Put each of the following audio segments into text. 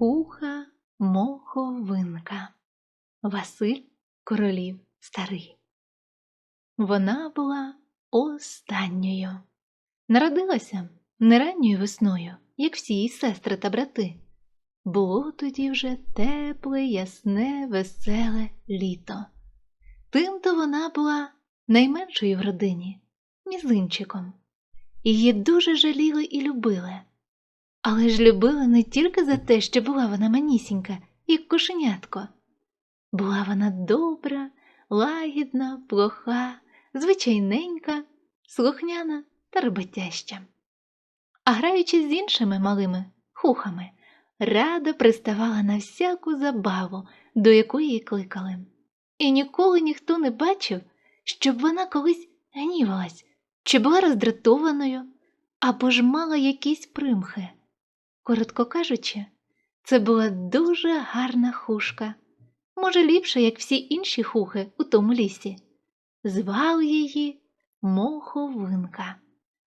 Хуха моховинка. Василь Королів Старий. Вона була останньою. Народилася не ранньою весною, як всі її сестри та брати. Було тоді вже тепле, ясне, веселе літо. Тимто вона була найменшою в родині, мізинчиком. Її дуже жаліли і любили. Але ж любили не тільки за те, що була вона манісінька, як кошенятко. Була вона добра, лагідна, плоха, звичайненька, слухняна та роботяща. А граючи з іншими малими хухами, радо приставала на всяку забаву, до якої її кликали. І ніколи ніхто не бачив, щоб вона колись гнівалась, чи була роздратованою, або ж мала якісь примхи. Коротко кажучи, це була дуже гарна хушка, може, ліпша, як всі інші хухи у тому лісі. Звали її Моховинка.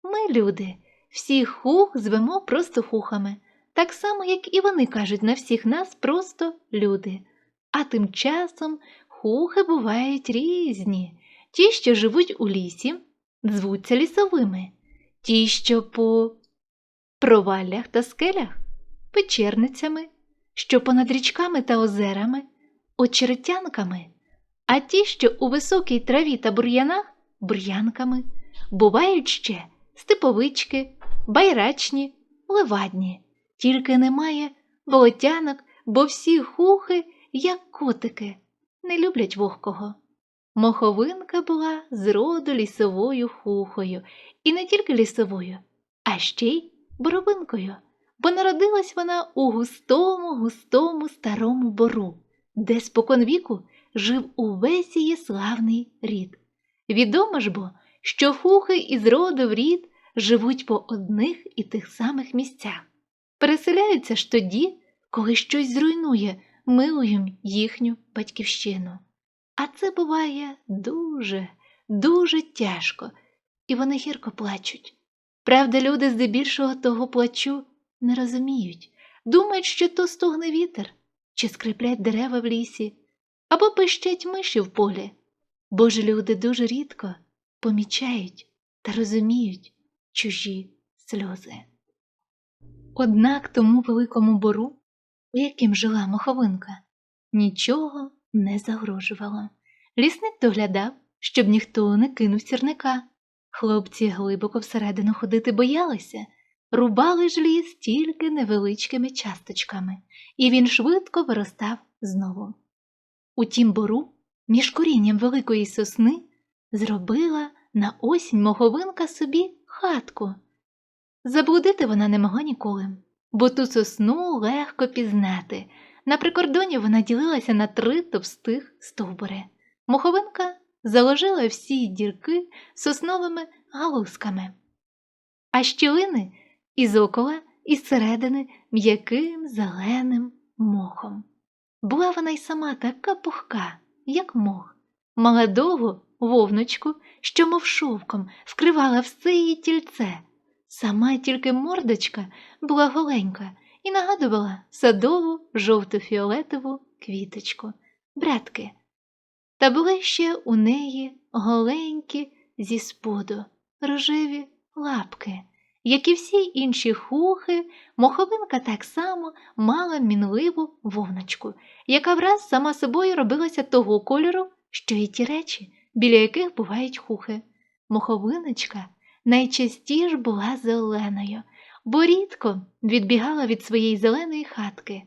Ми, люди, всіх хух звемо просто хухами, так само, як і вони кажуть на всіх нас просто люди. А тим часом хухи бувають різні. Ті, що живуть у лісі, звуться лісовими, ті, що по проваллях та скелях, печерницями, що понад річками та озерами, очеретянками, а ті, що у високій траві та бур'янах бур'янками, бувають ще степовички, байрачні, левадні, тільки немає болотянок, бо всі хухи, як котики, не люблять вогкого. Моховинка була з роду лісовою хухою, і не тільки лісовою, а ще й боровинкою, бо народилась вона у густому, густому старому бору, де споконвіку жив увесь її славний рід. Відомо ж бо, що хухи із роду в рід живуть по одних і тих самих місцях, переселяються ж тоді, коли щось зруйнує милою їхню батьківщину. А це буває дуже, дуже тяжко, і вони гірко плачуть. Правда, люди здебільшого того плачу не розуміють, думають, що то стогне вітер, чи скриплять дерева в лісі, або пищать миші в полі, бо ж люди дуже рідко помічають та розуміють чужі сльози. Однак тому великому бору, у яким жила моховинка, нічого не загрожувало. Лісник доглядав, щоб ніхто не кинув сірника. Хлопці глибоко всередину ходити боялися, рубали ж ліс тільки невеличкими часточками, і він швидко виростав знову. У тім бору, між корінням великої сосни, зробила на осінь моховинка собі хатку. Заблудити вона не могла ніколи, бо ту сосну легко пізнати. На прикордоні вона ділилася на три товстих стовбури. Моховинка заложила всі дірки сосновими галузками, а щілини ізокола і зсередини м'яким зеленим мохом. Була вона й сама така пухка, як мох, мала довгу вовночку, що, мов шовком, вкривала все її тільце. Сама тільки мордочка була голенька і нагадувала садову жовто-фіолетову квіточку, братки. Та були ще у неї голенькі зі споду, рожеві лапки, як і всі інші хухи, моховинка так само мала мінливу вовночку, яка враз сама собою робилася того кольору, що й ті речі, біля яких бувають хухи. Моховиночка найчастіше була зеленою, бо рідко відбігала від своєї зеленої хатки.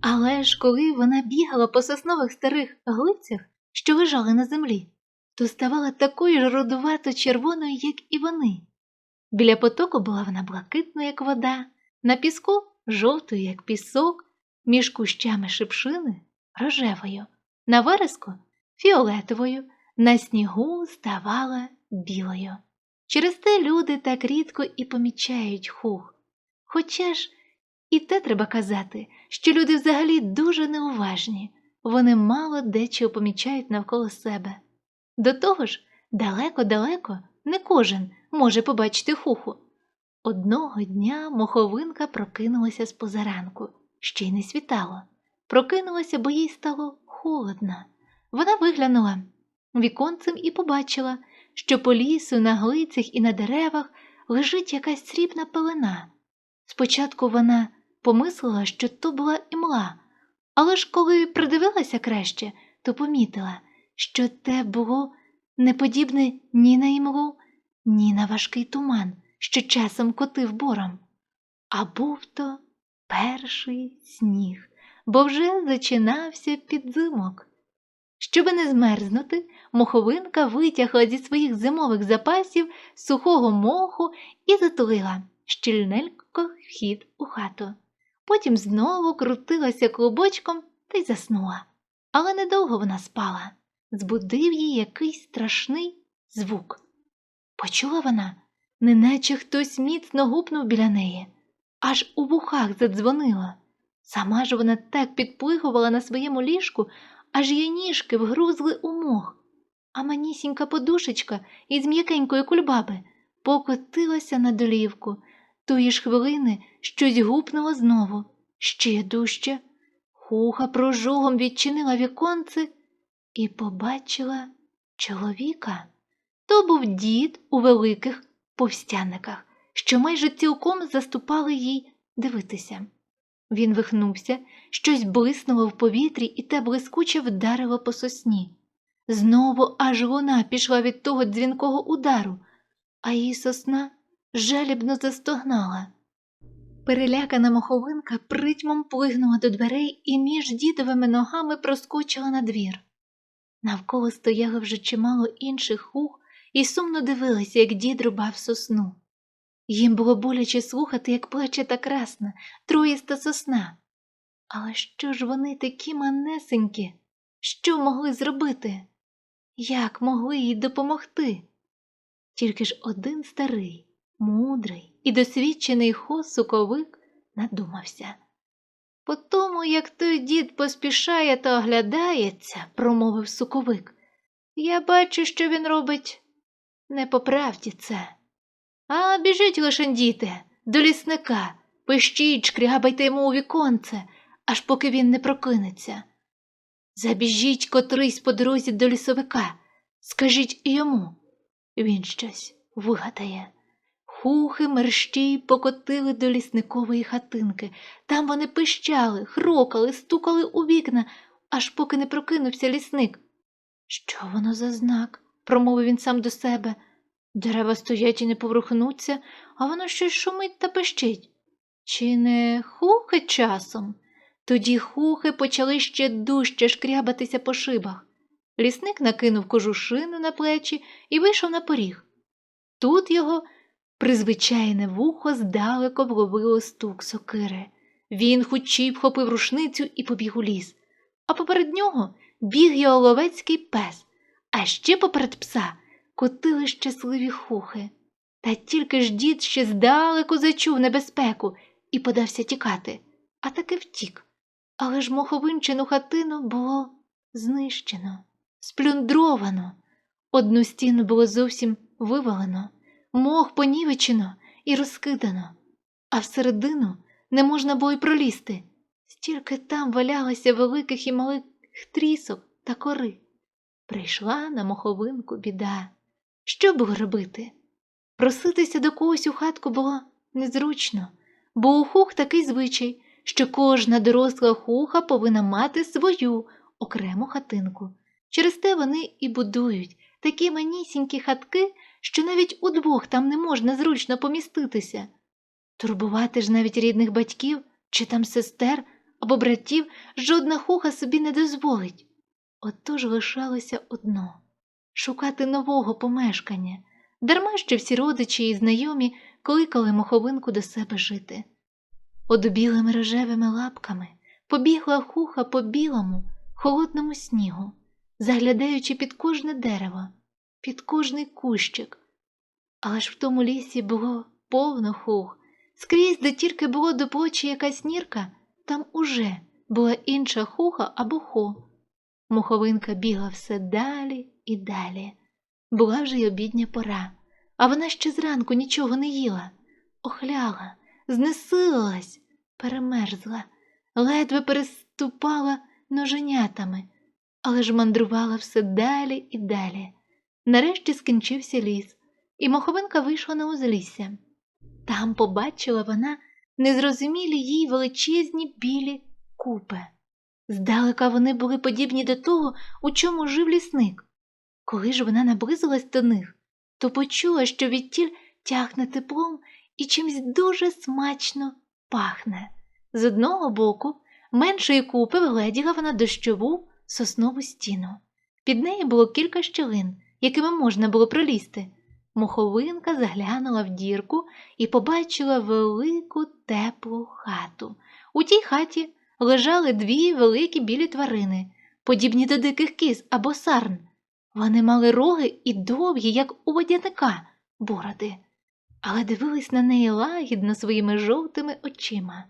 Але ж коли вона бігала по соснових старих глицях, що лежали на землі, то ставала такою ж родувато червоною, як і вони. Біля потоку була вона блакитною, як вода, на піску жовтою, як пісок, між кущами шипшини рожевою, на вереску фіолетовою, на снігу ставала білою. Через те люди так рідко і помічають хух. Хоча ж і те треба казати, що люди взагалі дуже неуважні, вони мало дечого помічають навколо себе. До того ж, далеко-далеко не кожен може побачити хуху. Одного дня моховинка прокинулася з позаранку ще й не світало. Прокинулася, бо їй стало холодно. Вона виглянула віконцем і побачила, що по лісу, на глицях і на деревах лежить якась срібна пелена. Спочатку вона помислила, що то була імла, але ж коли придивилася краще, то помітила, що те було не подібне ні на імлу, ні на важкий туман, що часом котив бором. А був то перший сніг, бо вже зачинався підзимок. Щоби не змерзнути, моховинка витягла зі своїх зимових запасів сухого моху і затулила щільненько вхід у хату. Потім знову крутилася клубочком та й заснула. Але недовго вона спала. Збудив її якийсь страшний звук. Почула вона, неначе хтось міцно гупнув біля неї, аж у вухах задзвонила. Сама ж вона так підплигувала на своєму ліжку, аж її ніжки вгрузли у мох, а манісінька подушечка із м'якенької кульбаби покотилася на долівку. Тої ж хвилини щось гупнуло знову, ще дужче. Хуха прожугом відчинила віконце і побачила чоловіка. То був дід у великих повстяниках, що майже цілком заступали їй дивитися. Він вихнувся, щось блиснуло в повітрі, і те блискуче вдарило по сосні. Знову аж луна пішла від того дзвінкого удару, а її сосна жалібно застогнала. Перелякана моховинка притьмом плигнула до дверей і між дідовими ногами проскочила на двір. Навколо стояло вже чимало інших хух і сумно дивилися, як дід рубав сосну. Їм було боляче слухати, як плаче та красна, троїста сосна. Але що ж вони такі манесенькі? Що могли зробити? Як могли їй допомогти? Тільки ж один старий, мудрий і досвідчений хосуковик надумався. По тому, як той дід поспішає та оглядається, промовив суковик, я бачу, що він робить не по правді це. А біжіть лишень, діти, до лісника, пищіть, шкрябайте йому у віконце, аж поки він не прокинеться. Забіжіть котрийсь по дорозі до лісовика, скажіть і йому. Він щось вигадає. Хухи мерщій покотили до лісникової хатинки. Там вони пищали, хрокали, стукали у вікна, аж поки не прокинувся лісник. Що воно за знак? промовив він сам до себе. Дерева стоять і не поворухнуться, а воно щось шумить та пищить. Чи не хухи часом? Тоді хухи почали ще дужче шкрябатися по шибах. Лісник накинув кожушину на плечі і вийшов на поріг. Тут його призвичайне вухо здалеко вловило стук сокири. Він хучій вхопив рушницю і побіг у ліс, а поперед нього біг його ловецький пес, а ще поперед пса котили щасливі хухи. Та тільки ж дід ще здалеку зачув небезпеку і подався тікати, а таки втік. Але ж моховинчину хатину було знищено, сплюндровано. Одну стіну було зовсім вивалено, мох понівечено і розкидано, а всередину не можна було й пролізти. Стільки там валялося великих і малих трісок та кори. Прийшла на моховинку біда. Що було робити? Проситися до когось у хатку було незручно, бо у хух такий звичай, що кожна доросла хуха повинна мати свою окрему хатинку. Через те вони і будують такі манісінькі хатки, що навіть удвох там не можна зручно поміститися. Турбувати ж навіть рідних батьків чи там сестер або братів жодна хуха собі не дозволить. Отож лишалося одно шукати нового помешкання, дарма що всі родичі і знайомі кликали моховинку до себе жити. От білими рожевими лапками побігла хуха по білому, холодному снігу, заглядаючи під кожне дерево, під кожний кущик. Але ж в тому лісі було повно хух, скрізь, де тільки було до плочі якась нірка, там уже була інша хуха або хо. Муховинка бігла все далі і далі. Була вже й обідня пора, а вона ще зранку нічого не їла, охляла, знесилилась, перемерзла, ледве переступала ноженятами, але ж мандрувала все далі і далі. Нарешті скінчився ліс, і моховинка вийшла на узлісся. Там побачила вона незрозумілі їй величезні білі купи. Здалека вони були подібні до того, у чому жив лісник. Коли ж вона наблизилась до них, то почула, що відтіль тягне теплом і чимсь дуже смачно пахне. З одного боку, меншої купи вгледіла вона дощову соснову стіну. Під нею було кілька щілин, якими можна було пролізти. Моховинка заглянула в дірку і побачила велику теплу хату. У тій хаті лежали дві великі білі тварини, подібні до диких кіз або сарн. Вони мали роги і довгі, як у водяника, бороди, але дивились на неї лагідно своїми жовтими очима.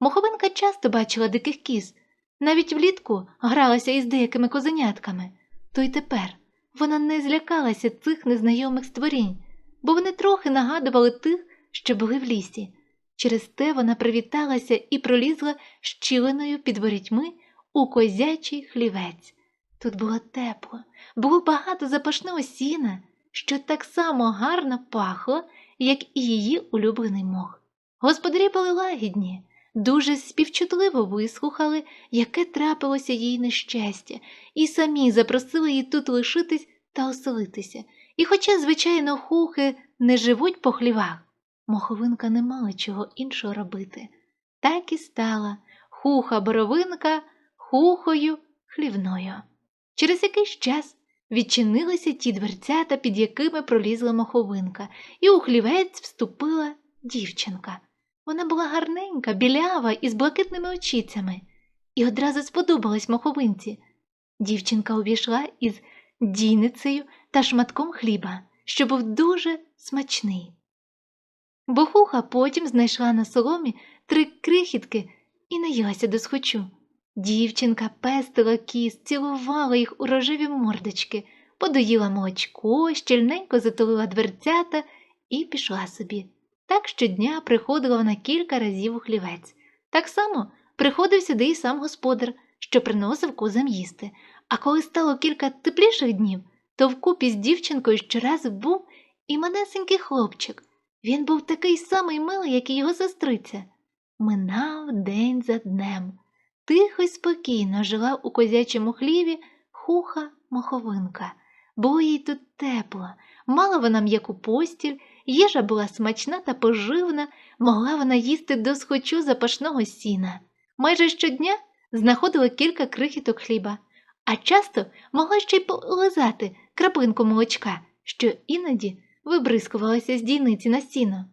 Моховинка часто бачила диких кіз, навіть влітку гралася із деякими козенятками, то й тепер вона не злякалася цих незнайомих створінь, бо вони трохи нагадували тих, що були в лісі. Через те вона привіталася і пролізла щілиною під ворітьми у козячий хлівець. Тут було тепло, було багато запашного сіна, що так само гарно пахло, як і її улюблений мох. Господарі були лагідні, дуже співчутливо вислухали, яке трапилося їй нещастя, і самі запросили її тут лишитись та оселитися. І хоча, звичайно, хухи не живуть по хлівах, моховинка не мала чого іншого робити. Так і стала хуха боровинка хухою хлівною. Через якийсь час відчинилися ті дверцята, під якими пролізла моховинка, і у хлівець вступила дівчинка. Вона була гарненька, білява і з блакитними очицями, і одразу сподобалась моховинці. Дівчинка увійшла із дійницею та шматком хліба, що був дуже смачний. Бохуха потім знайшла на соломі три крихітки і наїлася до схочу. Дівчинка пестила кіс, цілувала їх у рожеві мордочки, подоїла молочко, щільненько затулила дверцята і пішла собі. Так щодня приходила вона кілька разів у хлівець. Так само приходив сюди і сам господар, що приносив козам їсти. А коли стало кілька тепліших днів, то вкупі з дівчинкою щораз був і манесенький хлопчик. Він був такий самий милий, як і його сестриця. Минав день за днем. Тихо й спокійно жила у козячому хліві хуха моховинка. Було їй тут тепло, мала вона м'яку постіль, їжа була смачна та поживна, могла вона їсти до схочу запашного сіна. Майже щодня знаходила кілька крихіток хліба, а часто могла ще й полизати краплинку молочка, що іноді вибризкувалася з дійниці на сіно.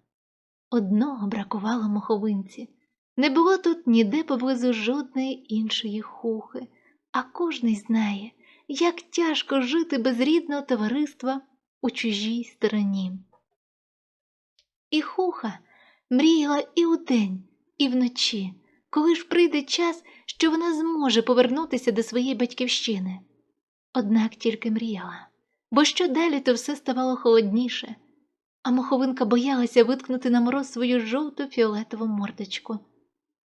Одного бракувало моховинці. Не було тут ніде поблизу жодної іншої хухи, а кожний знає, як тяжко жити без рідного товариства у чужій стороні. І хуха мріяла і удень, і вночі, коли ж прийде час, що вона зможе повернутися до своєї батьківщини. Однак тільки мріяла, бо що далі то все ставало холодніше, а моховинка боялася виткнути на мороз свою жовту фіолетову мордочку.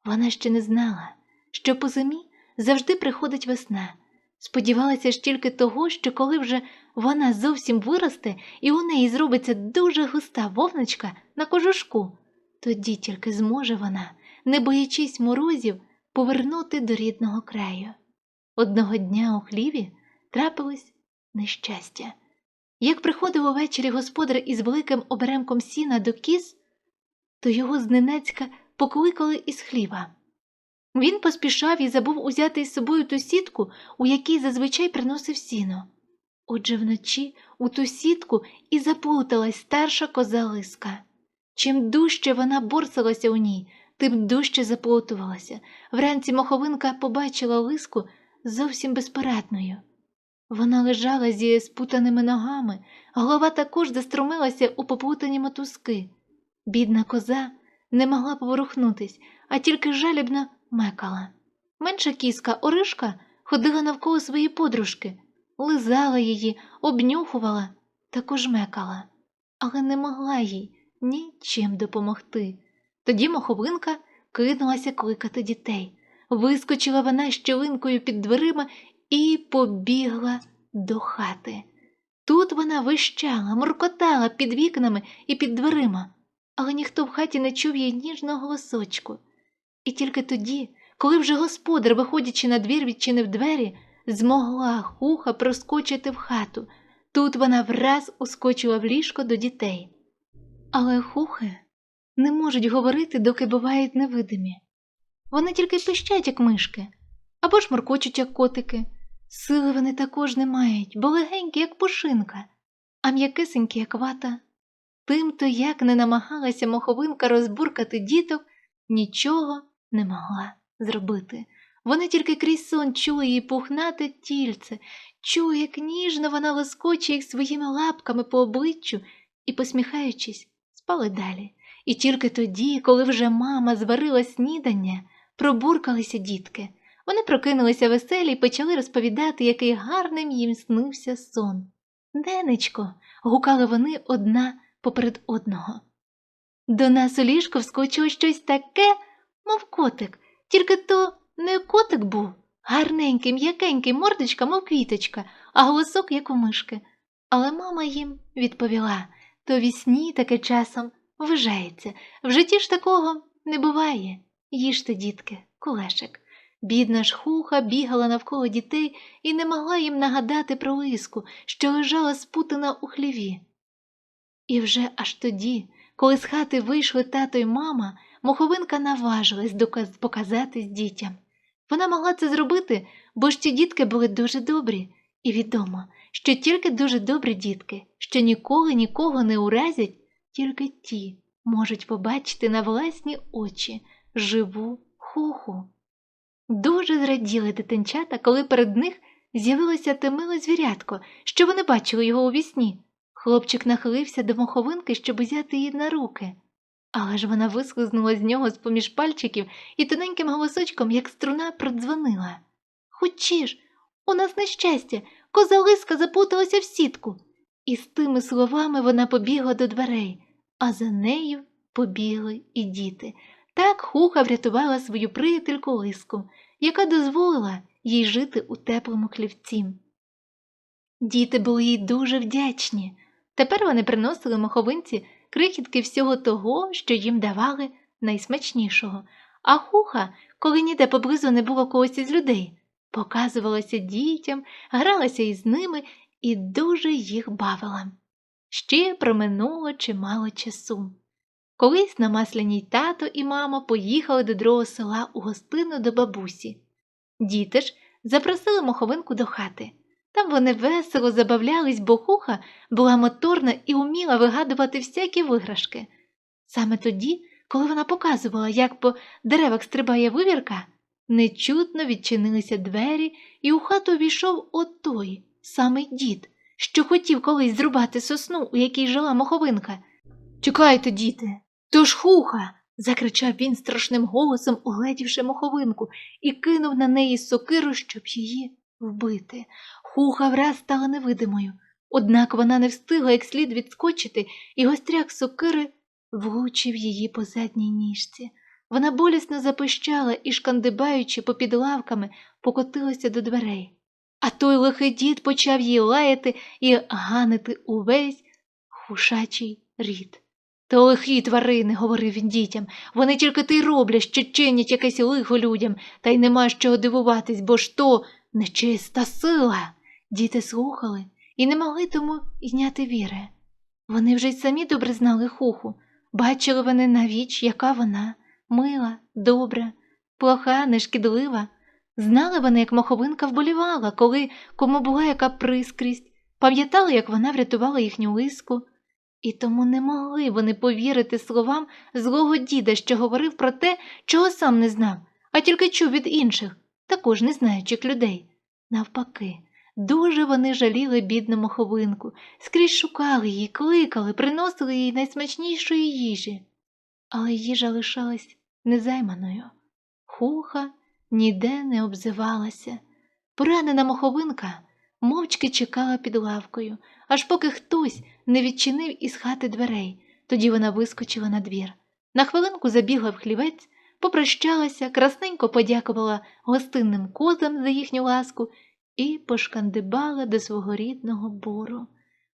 Вона ще не знала, що по зимі завжди приходить весна. Сподівалася ж тільки того, що коли вже вона зовсім виросте і у неї зробиться дуже густа вовночка на кожушку, тоді тільки зможе вона, не боячись морозів, повернути до рідного краю. Одного дня у хліві трапилось нещастя. Як приходив увечері господар із великим оберемком сіна до кіз, то його зненацька покликали із хліба. Він поспішав і забув узяти із собою ту сітку, у якій зазвичай приносив сіно. Отже вночі у ту сітку і заплуталась старша коза лиска. Чим дужче вона борсалася у ній, тим дужче заплутувалася. Вранці моховинка побачила лиску зовсім безпорадною. Вона лежала зі спутаними ногами, голова також заструмилася у поплутані мотузки. Бідна коза не могла поворухнутись, а тільки жалібно мекала. Менша кіска Оришка ходила навколо своєї подружки, лизала її, обнюхувала, також мекала, але не могла їй нічим допомогти. Тоді моховинка кинулася кликати дітей. Вискочила вона щелинкою під дверима і побігла до хати. Тут вона вищала, муркотала під вікнами і під дверима, але ніхто в хаті не чув її ніжного голосочку. І тільки тоді, коли вже господар, виходячи на двір, відчинив двері, змогла хуха проскочити в хату. Тут вона враз ускочила в ліжко до дітей. Але хухи не можуть говорити, доки бувають невидимі. Вони тільки пищать, як мишки, або ж моркочуть, як котики. Сили вони також не мають, бо легенькі, як пушинка, а м'якисенькі, як вата. Тим-то як не намагалася моховинка розбуркати діток, нічого не могла зробити. Вони тільки крізь сон чули її пухнате тільце, чули, як ніжно вона лоскоче їх своїми лапками по обличчю і, посміхаючись, спали далі. І тільки тоді, коли вже мама зварила снідання, пробуркалися дітки. Вони прокинулися веселі і почали розповідати, який гарним їм снився сон. Денечко, гукали вони одна поперед одного. До нас у ліжко вскочило щось таке, мов котик, тільки то не котик був, гарненький, м'якенький, мордочка, мов квіточка, а голосок, як у мишки. Але мама їм відповіла то вісні таке часом вважається. В житті ж такого не буває. Їжте, дітки, кулешик. Бідна ж хуха бігала навколо дітей і не могла їм нагадати про лиску, що лежала спутана у хліві. І вже аж тоді, коли з хати вийшли тато й мама, моховинка наважилась доказ... показатись дітям. Вона могла це зробити, бо ж ці дітки були дуже добрі, і відомо, що тільки дуже добрі дітки, що ніколи нікого не уразять, тільки ті можуть побачити на власні очі живу хуху. Дуже зраділи дитинчата, коли перед них з'явилося те миле звірятко, що вони бачили його у вісні. Хлопчик нахилився до моховинки, щоб взяти її на руки. Але ж вона вислизнула з нього з поміж пальчиків і тоненьким голосочком, як струна, продзвонила. Хочеш, у нас нещастя, коза лиска запуталася в сітку. І з тими словами вона побігла до дверей, а за нею побігли і діти. Так хуха врятувала свою приятельку лиску, яка дозволила їй жити у теплому хлівці. Діти були їй дуже вдячні. Тепер вони приносили моховинці крихітки всього того, що їм давали найсмачнішого, а хуха, коли ніде поблизу не було когось із людей, показувалася дітям, гралася із ними і дуже їх бавила. Ще проминуло чимало часу. Колись на масляній тато і мама поїхали до другого села у гостину до бабусі. Діти ж запросили моховинку до хати. Там вони весело забавлялись, бо хуха була моторна і уміла вигадувати всякі виграшки. Саме тоді, коли вона показувала, як по деревах стрибає вивірка, нечутно відчинилися двері, і у хату війшов отой самий дід, що хотів колись зрубати сосну, у якій жила моховинка. Чекайте, діти, то ж хуха. закричав він страшним голосом, угледівши моховинку, і кинув на неї сокиру, щоб її вбити. Хуха враз стала невидимою, однак вона не встигла як слід відскочити, і гостряк сокири влучив її по задній ніжці. Вона болісно запищала і, шкандибаючи попід лавками, покотилася до дверей. А той лихий дід почав її лаяти і ганити увесь хушачий рід. То лихі тварини, говорив він дітям, вони тільки ти роблять, що чинять якесь лихо людям, та й нема чого дивуватись, бо ж то нечиста сила. Діти слухали і не могли тому зняти віри. Вони вже й самі добре знали хуху, бачили вони навіч, яка вона мила, добра, плоха, нешкідлива. Знали вони, як моховинка вболівала, коли кому була яка прискрість, пам'ятали, як вона врятувала їхню лиску. І тому не могли вони повірити словам злого діда, що говорив про те, чого сам не знав, а тільки чув від інших, також не знаючих людей. Навпаки, дуже вони жаліли бідну моховинку, скрізь шукали її, кликали, приносили їй найсмачнішої їжі. Але їжа лишалась незайманою. Хуха ніде не обзивалася. Поранена моховинка мовчки чекала під лавкою, аж поки хтось не відчинив із хати дверей. Тоді вона вискочила на двір. На хвилинку забігла в хлівець, попрощалася, красненько подякувала гостинним козам за їхню ласку і пошкандибала до свого рідного бору.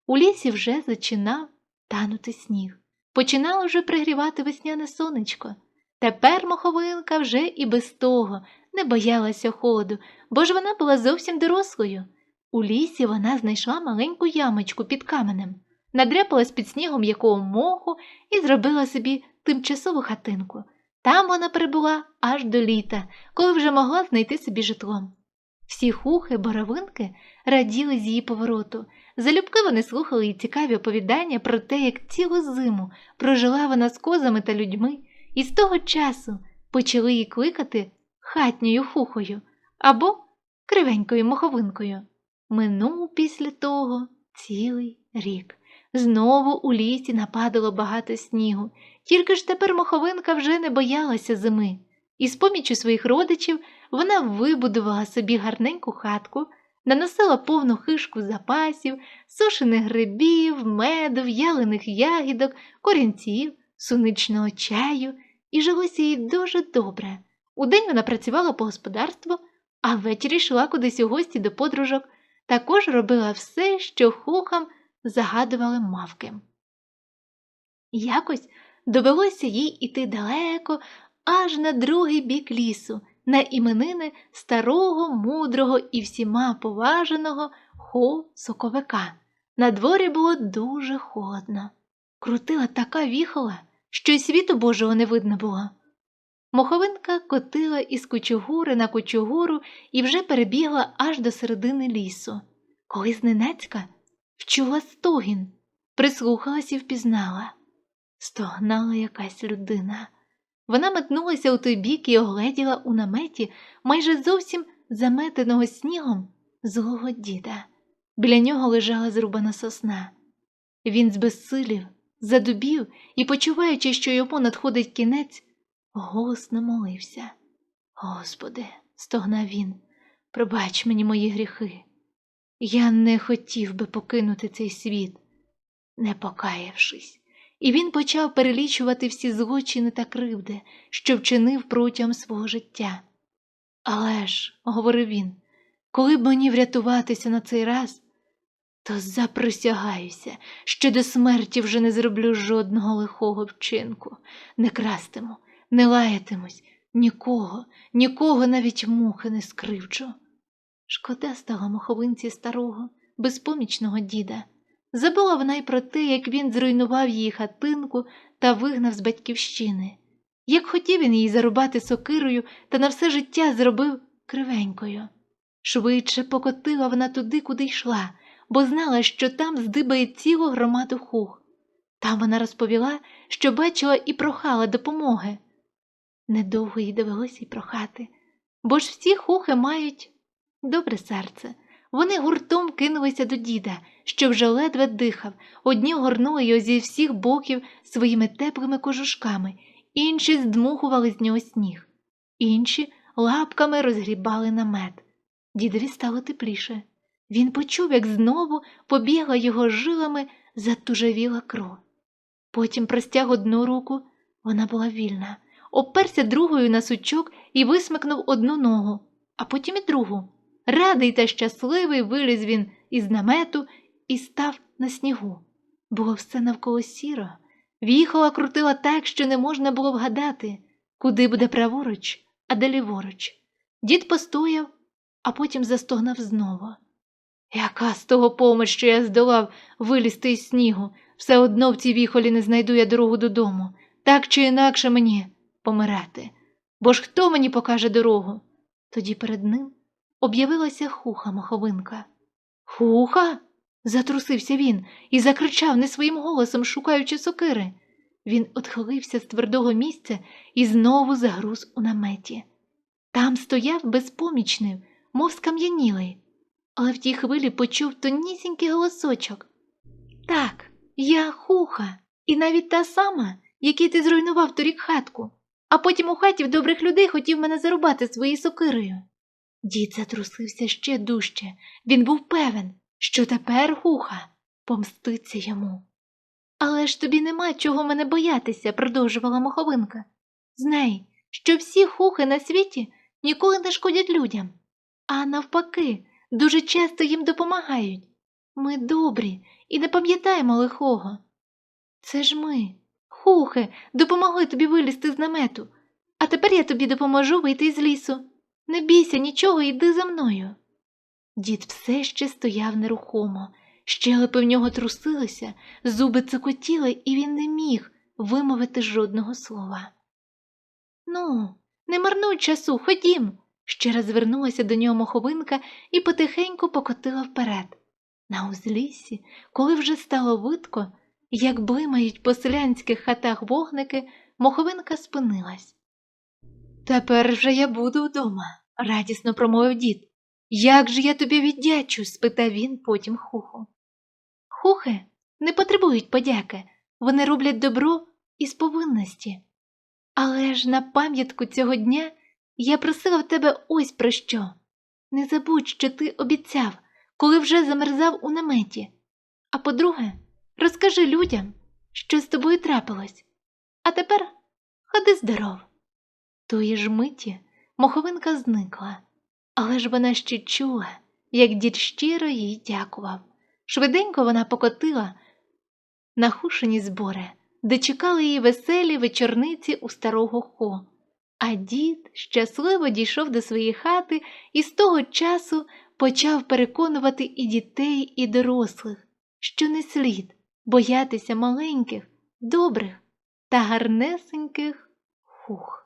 У лісі вже зачинав танути сніг. Починало вже пригрівати весняне сонечко. Тепер моховинка вже і без того не боялася холоду, бо ж вона була зовсім дорослою. У лісі вона знайшла маленьку ямочку під каменем, надряпалась під снігом якого моху і зробила собі тимчасову хатинку. Там вона перебула аж до літа, коли вже могла знайти собі житло. Всі хухи, боровинки раділи з її повороту. Залюбки вони слухали її цікаві оповідання про те, як цілу зиму прожила вона з козами та людьми, і з того часу почали її кликати хатньою хухою або кривенькою моховинкою. Минув після того цілий рік. Знову у лісі нападало багато снігу, тільки ж тепер моховинка вже не боялася зими, і з поміччю своїх родичів вона вибудувала собі гарненьку хатку, наносила повну хишку запасів, сушених грибів, меду, в'ялених ягідок, корінців, суничного чаю, і жилося їй дуже добре. Удень вона працювала по господарству, а ввечері йшла кудись у гості до подружок, також робила все, що хухам загадували мавки. Якось довелося їй іти далеко, аж на другий бік лісу, на іменини старого, мудрого і всіма поваженого хо соковика. На дворі було дуже холодно. Крутила така віхола, що й світу Божого не видно було. Моховинка котила із кучугури на кучугуру і вже перебігла аж до середини лісу. Коли зненацька вчула стогін, прислухалась і впізнала. Стогнала якась людина. Вона метнулася у той бік і огледіла у наметі майже зовсім заметеного снігом злого діда. Біля нього лежала зрубана сосна. Він збезсилів, задубів і, почуваючи, що йому надходить кінець, голосно молився. Господи, стогнав він, пробач мені мої гріхи. Я не хотів би покинути цей світ, не покаявшись, і він почав перелічувати всі злочини та кривди, що вчинив протягом свого життя. Але ж, говорив він, коли б мені врятуватися на цей раз, то заприсягаюся, що до смерті вже не зроблю жодного лихого вчинку, не крастиму, не лаятимусь, нікого, нікого навіть мухи не скривчу. Шкода стала моховинці старого, безпомічного діда. Забула вона й про те, як він зруйнував її хатинку та вигнав з батьківщини, як хотів він її зарубати сокирою та на все життя зробив кривенькою. Швидше покотила вона туди, куди йшла, бо знала, що там здибає цілу громаду хух. Там вона розповіла, що бачила і прохала допомоги. Недовго їй довелося й прохати, бо ж всі хухи мають добре серце. Вони гуртом кинулися до діда, що вже ледве дихав, одні горнули його зі всіх боків своїми теплими кожушками, інші здмухували з нього сніг, інші лапками розгрібали намет. Дідові стало тепліше. Він почув, як знову побігла його жилами затужавіла кров. Потім простяг одну руку, вона була вільна, оперся другою на сучок і висмикнув одну ногу, а потім і другу. Радий та щасливий виліз він із намету і став на снігу. Було все навколо сіро. Віхола крутила так, що не можна було вгадати, куди буде праворуч, а де ліворуч. Дід постояв, а потім застогнав знову. Яка з того помощ, що я здолав вилізти із снігу, все одно в цій віхолі не знайду я дорогу додому, так чи інакше мені помирати. Бо ж хто мені покаже дорогу? Тоді перед ним об'явилася хуха моховинка. Хуха? затрусився він і закричав не своїм голосом, шукаючи сокири. Він отхилився з твердого місця і знову загруз у наметі. Там стояв безпомічний, мов скам'янілий, але в тій хвилі почув тонісінький голосочок. Так, я хуха, і навіть та сама, який ти зруйнував торік хатку, а потім у хаті в добрих людей хотів мене зарубати своєю сокирою. Дід затрусився ще дужче. Він був певен, що тепер хуха помститься йому. Але ж тобі нема чого мене боятися, продовжувала моховинка. Знай, що всі хухи на світі ніколи не шкодять людям, а навпаки, дуже часто їм допомагають. Ми добрі і не пам'ятаємо лихого. Це ж ми, хухи, допомогли тобі вилізти з намету, а тепер я тобі допоможу вийти з лісу. Не бійся нічого, йди за мною. Дід все ще стояв нерухомо, щелепи в нього трусилися, зуби цокотіли, і він не міг вимовити жодного слова. Ну, не марнуй часу, ходім. Ще раз звернулася до нього моховинка і потихеньку покотила вперед. На узліссі, коли вже стало видко, як блимають по селянських хатах вогники, моховинка спинилась. Тепер вже я буду вдома, радісно промовив дід. Як же я тобі віддячу? спитав він потім хуху. Хухи не потребують подяки, вони роблять добро із повинності. Але ж на пам'ятку цього дня я просила в тебе ось про що. Не забудь, що ти обіцяв, коли вже замерзав у наметі. А по-друге, розкажи людям, що з тобою трапилось. А тепер ходи здоров. Тої ж миті моховинка зникла, але ж вона ще чула, як дід щиро їй дякував. Швиденько вона покотила на хушені збори, де чекали її веселі вечорниці у старого хо. А дід щасливо дійшов до своєї хати і з того часу почав переконувати і дітей, і дорослих, що не слід боятися маленьких, добрих та гарнесеньких хух.